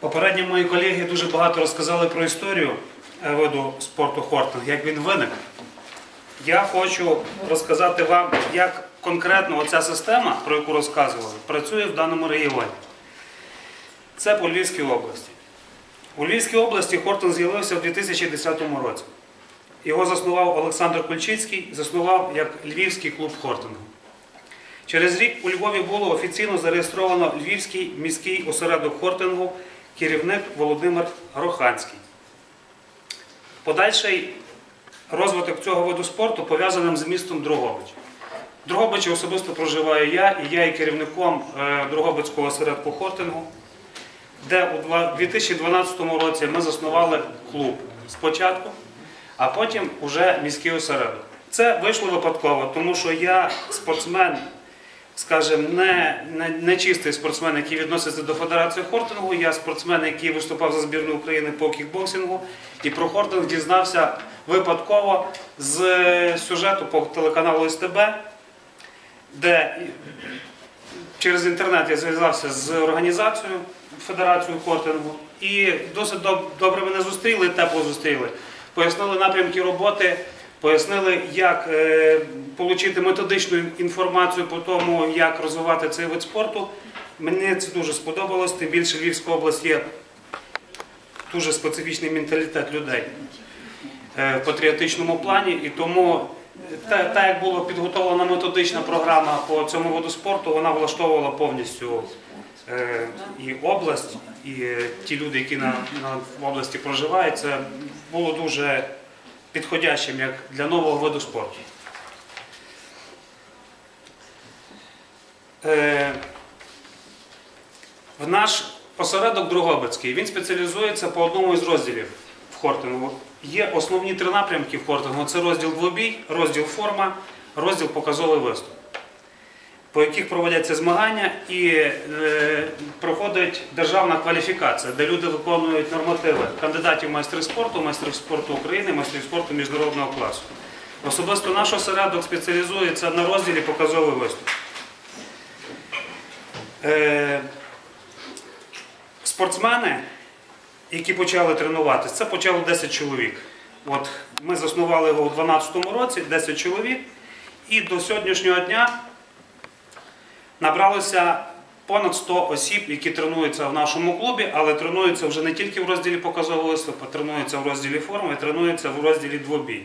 Попередні мої колеги дуже багато розказали про історію е, виду спорту хортинг, як він виник. Я хочу розказати вам, як конкретно оця система, про яку розказували, працює в даному регіоні. Це по Львівській області. У Львівській області хортинг з'явився у 2010 році. Його заснував Олександр Кульчицький, заснував як Львівський клуб хортингу. Через рік у Львові було офіційно зареєстровано Львівський міський осередок хортингу, керівник Володимир Роханський. Подальший розвиток цього виду спорту пов'язаним з містом Дрогобич. Дрогобичі особисто проживаю я, і я є керівником е, Дрогобицького осередку хортингу, де у 2012 році ми заснували клуб спочатку, а потім вже міський осередок. Це вийшло випадково, тому що я спортсмен, скажімо, не, не, не чистий спортсмен, який відноситься до Федерації хортингу. Я спортсмен, який виступав за збірну України по кікбоксингу, і про хортинг дізнався випадково з е, сюжету по телеканалу СТБ, де через інтернет я зв'язався з організацією Федерацією хортингу і досить доб- добре мене зустріли, тепло зустріли. Пояснили напрямки роботи, пояснили, як е, отримати методичну інформацію по тому, як розвивати цей вид спорту. Мені це дуже сподобалось, тим більше Львівська область є дуже специфічний менталітет людей е, в патріотичному плані, і тому е, та, та як була підготовлена методична програма по цьому виду спорту, вона влаштовувала повністю і область, і ті люди, які на, на області проживають, це було дуже підходящим як для нового виду спорту. Е, в наш осередок Другобицький він спеціалізується по одному із розділів в хортингу. Є основні три напрямки в хортингу: це розділ двобій, розділ форма, розділ показовий виступ, по яких проводяться змагання і е, проходить державна кваліфікація, де люди виконують нормативи кандидатів в майстри спорту, майстрів спорту України, майстрів спорту міжнародного класу. Особисто наш осередок спеціалізується на розділі показовий виступ. Е, спортсмени, які почали тренуватися, це почало 10 чоловік. От ми заснували його у 2012 році, 10 чоловік, і до сьогоднішнього дня набралося понад 100 осіб, які тренуються в нашому клубі, але тренуються вже не тільки в розділі показового виступу, тренуються в розділі форми, тренуються в розділі двобій.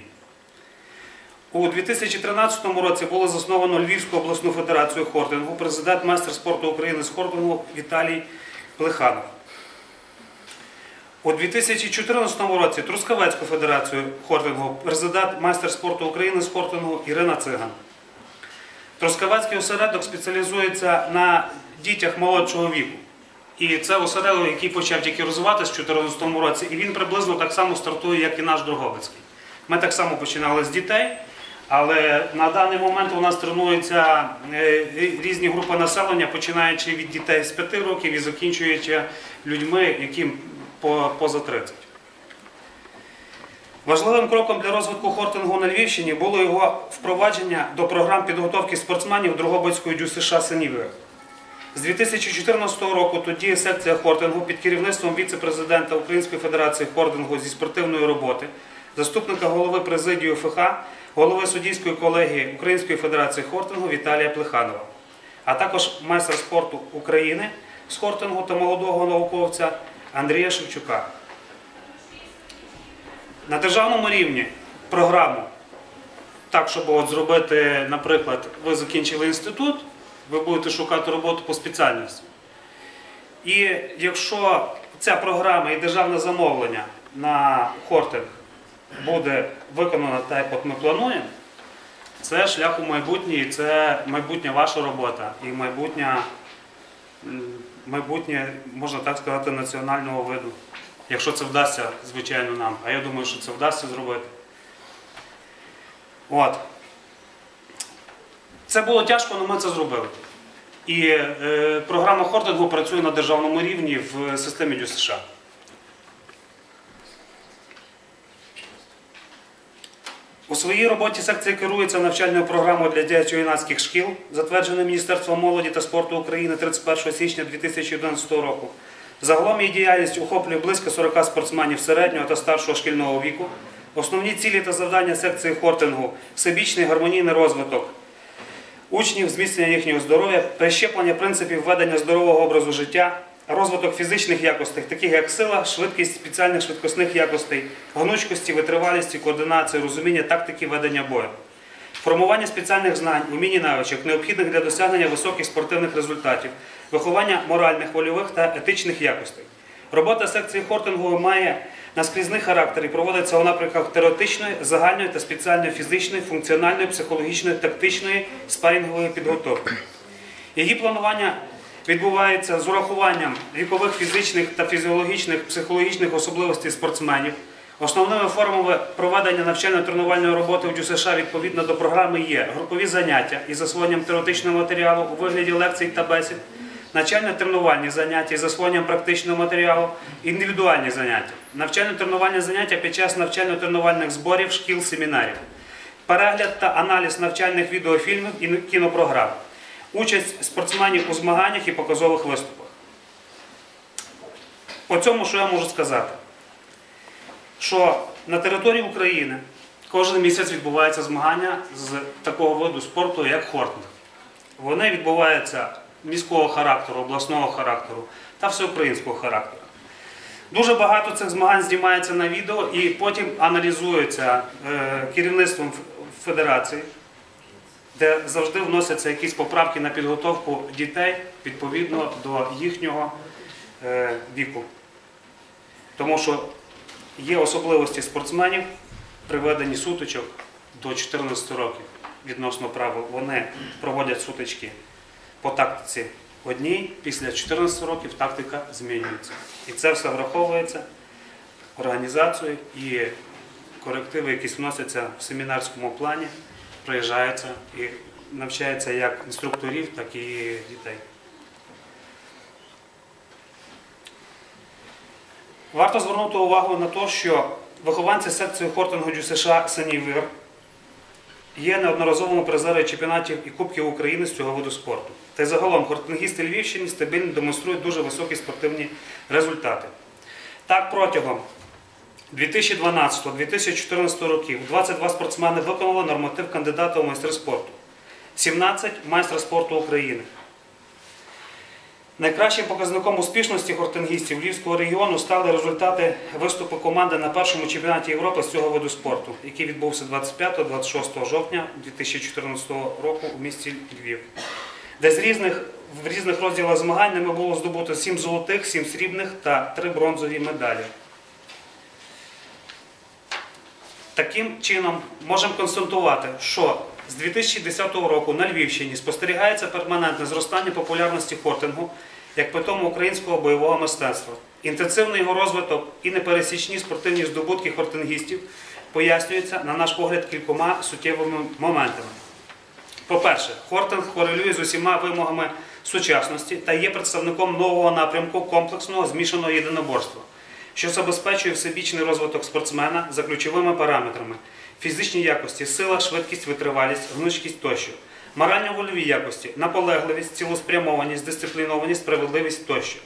У 2013 році було засновано Львівську обласну федерацію хортингу, президент майстер спорту України з хортингу Віталій Плеханов. У 2014 році Трускавецьку федерацію хортингу, президент майстер спорту України з хортингу Ірина Циган. Трускавецький осередок спеціалізується на дітях молодшого віку. І це осередок, який почав тільки розвиватися в 2014 році, і він приблизно так само стартує, як і наш Дрогобицький. Ми так само починали з дітей, але на даний момент у нас тренуються е, різні групи населення, починаючи від дітей з 5 років і закінчуючи людьми, яким поза 30. Важливим кроком для розвитку хортингу на Львівщині було його впровадження до програм підготовки спортсменів Дрогобицької ДЮСШ Синівої. З 2014 року тоді секція хортингу під керівництвом віце-президента Української федерації хортингу зі спортивної роботи, заступника голови президії ФХ, голови суддівської колегії Української федерації хортингу Віталія Плеханова, а також майстер спорту України з хортингу та молодого науковця Андрія Шевчука. На державному рівні програму, так, щоб от зробити, наприклад, ви закінчили інститут, ви будете шукати роботу по спеціальності. І якщо ця програма і державне замовлення на хортинг буде виконано так, як ми плануємо, це шлях у майбутнє, це майбутня ваша робота і майбутнє, можна так сказати, національного виду. Якщо це вдасться, звичайно, нам. А я думаю, що це вдасться зробити. От. Це було тяжко, але ми це зробили. І е, програма хортингу працює на державному рівні в системі ДЮСШ. США. У своїй роботі секція керується навчальною програмою для дитячо-юнацьких шкіл, затвердженою Міністерством молоді та спорту України 31 січня 2011 року. Загалом її діяльність охоплює близько 40 спортсменів середнього та старшого шкільного віку. Основні цілі та завдання секції хортингу всебічний гармонійний розвиток учнів, зміцнення їхнього здоров'я, прищеплення принципів ведення здорового образу життя, розвиток фізичних якостей, таких як сила, швидкість спеціальних швидкісних якостей, гнучкості, витривалісті, координації, розуміння тактики ведення бою. Формування спеціальних знань, умінь і навичок, необхідних для досягнення високих спортивних результатів, виховання моральних, вольових та етичних якостей. Робота секції хортингу має наскрізний характер і проводиться у напрямках теоретичної, загальної та спеціальної фізичної, функціональної, психологічної, тактичної, спарінгової підготовки. Її планування відбувається з урахуванням вікових фізичних та фізіологічних психологічних особливостей спортсменів. Основними формами проведення навчально-тренувальної роботи у ДЮСШ відповідно до програми є групові заняття із засвоєнням теоретичного матеріалу у вигляді лекцій та бесід, навчально-тренувальні заняття із засвоєнням практичного матеріалу, індивідуальні заняття, навчально-тренувальні заняття під час навчально-тренувальних зборів, шкіл, семінарів, перегляд та аналіз навчальних відеофільмів і кінопрограм, участь спортсменів у змаганнях і показових виступах. По цьому, що я можу сказати? Що на території України кожен місяць відбуваються змагання з такого виду спорту, як хортинг. Вони відбуваються міського характеру, обласного характеру та всеукраїнського характеру. Дуже багато цих змагань знімається на відео і потім аналізується е, керівництвом федерації, де завжди вносяться якісь поправки на підготовку дітей відповідно до їхнього е, віку. Тому що є особливості спортсменів при веденні сутичок до 14 років відносно правил. Вони проводять сутички по тактиці одній, після 14 років тактика змінюється. І це все враховується організацією і корективи, якісь вносяться в семінарському плані, приїжджаються і навчаються як інструкторів, так і дітей. Варто звернути увагу на те, що вихованці секції хортингу США Сенівир є неодноразовими призери чемпіонатів і Кубків України з цього виду спорту. Та й загалом хортингісти Львівщини стабільно демонструють дуже високі спортивні результати. Так, протягом 2012-2014 років 22 спортсмени виконали норматив кандидата у майстри спорту, 17 майстра спорту України. Найкращим показником успішності хортингістів Львівського регіону стали результати виступу команди на першому чемпіонаті Європи з цього виду спорту, який відбувся 25-26 жовтня 2014 року у місті Львів, де з різних, в різних розділах змагань ними було здобуто 7 золотих, 7 срібних та 3 бронзові медалі. Таким чином можемо констатувати, що з 2010 року на Львівщині спостерігається перманентне зростання популярності хортингу як питому українського бойового мистецтва. Інтенсивний його розвиток і непересічні спортивні здобутки хортингістів пояснюються, на наш погляд, кількома суттєвими моментами. По-перше, хортинг корелює з усіма вимогами сучасності та є представником нового напрямку комплексного змішаного єдиноборства, що забезпечує всебічний розвиток спортсмена за ключовими параметрами фізичні якості, сила, швидкість, витривалість, гнучкість тощо, морально-вольові якості, наполегливість, цілеспрямованість, дисциплінованість, справедливість тощо.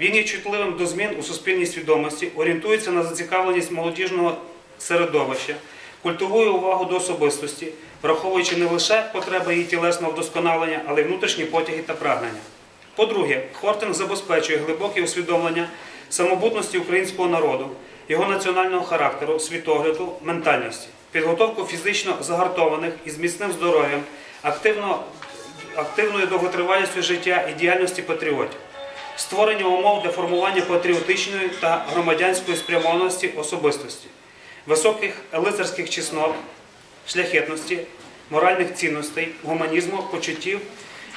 Він є чутливим до змін у суспільній свідомості, орієнтується на зацікавленість молодіжного середовища, культивує увагу до особистості, враховуючи не лише потреби її тілесного вдосконалення, але й внутрішні потяги та прагнення. По-друге, Хортинг забезпечує глибоке усвідомлення самобутності українського народу, його національного характеру, світогляду, ментальності, підготовку фізично загартованих і з міцним здоров'ям, активно, активною довготривалістю життя і діяльності патріотів, створення умов для формування патріотичної та громадянської спрямованості особистості, високих лицарських чеснот, шляхетності, моральних цінностей, гуманізму, почуттів,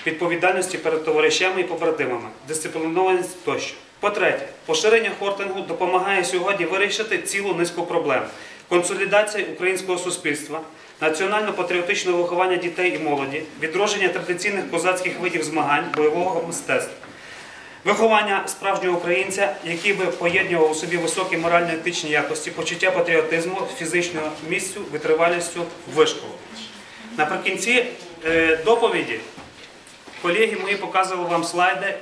відповідальності перед товаришами і побратимами, дисциплінованість тощо. По-третє, поширення хортингу допомагає сьогодні вирішити цілу низку проблем: консолідація українського суспільства, національно-патріотичне виховання дітей і молоді, відродження традиційних козацьких видів змагань, бойового мистецтва. Виховання справжнього українця, який би поєднував у собі високі морально-етичні якості, почуття патріотизму, фізичного місцю, витривалістю, вишколу. Наприкінці е, доповіді колеги мої показували вам слайди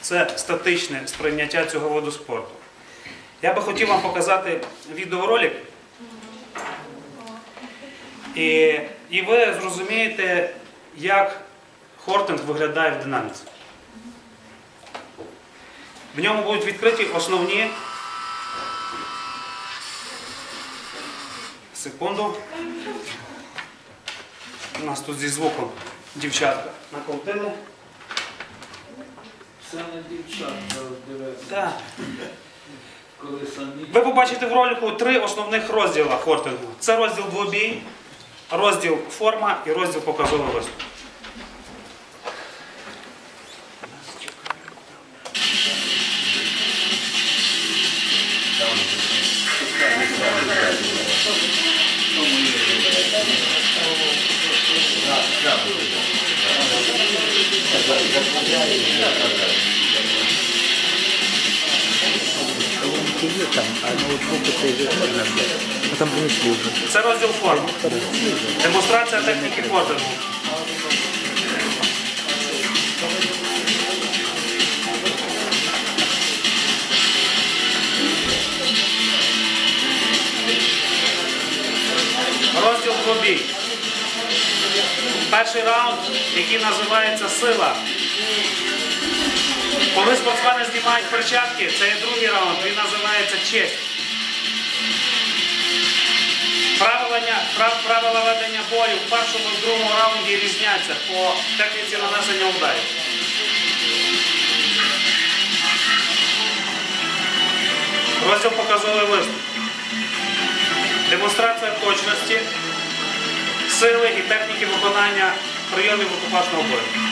це статичне сприйняття цього виду спорту. Я би хотів вам показати відеоролик. І, і ви зрозумієте, як хортинг виглядає в динаміці. В ньому будуть відкриті основні. Секунду. У нас тут зі звуком дівчатка накрутили. Це на дівчат роздивився, Так. коли самі. Ви побачите в ролику три основних розділа хортингу. Це розділ двобій, розділ форма і розділ показовий виступ. Лампы есть там, а ноутбук это уже можно взять. А там принесли уже. Це розділ форма. Демонстрація техніки хортингу. Розділ двобій. Перший раунд, який називається сила. Коли спортсмени знімають перчатки, це є другий раунд, він називається честь. Правила, ведення бою в першому і другому раунді різняться по техніці нанесення ударів. Розділ показовий виступ. Демонстрація точності, сили і техніки виконання прийомів рукопашного бою.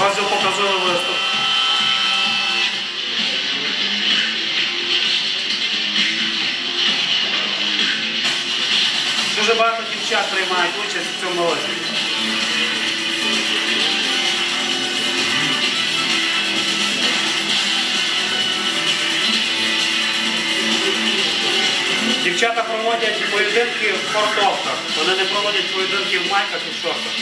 Розділ показовий виступ. Дуже багато дівчат приймають участь в цьому розділі. Дівчата проводять поєдинки в фортовках. Вони не проводять поєдинки в майках і в шортах.